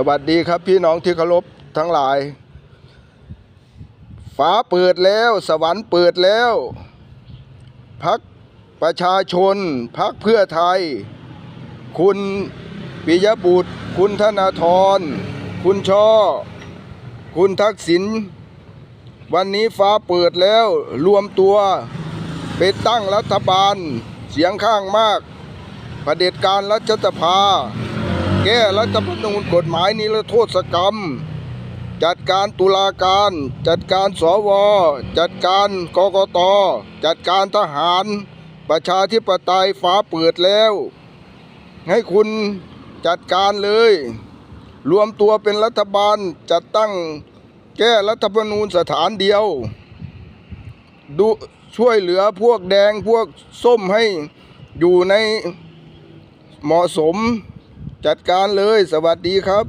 สวัสดีครับพี่น้องที่เคารพทั้งหลาย ฟ้าเปิดแล้ว สวรรค์เปิดแล้ว พักประชาชน พักเพื่อไทย คุณปิยบุตร คุณธนาธร คุณช่อ คุณทักษิณ วันนี้ฟ้าเปิดแล้วรวมตัวเป็นตั้งรัฐบาล เสียงข้างมากประเด็จการรัฐสภา แก้รัฐธรรมนูญกฎหมายนิรโทษกรรม จัดการตุลาการ จัดการสว จัดการกกต จัดการทหาร ประชาธิปไตยฟ้าเปิดแล้ว ให้คุณจัดการเลย รวมตัวเป็นรัฐบาลจัดตั้งแก้รัฐธรรมนูญสถานเดียว ดูช่วยเหลือพวกแดงพวกส้มให้อยู่ในเหมาะสม จัดการเลยสวัสดีครับ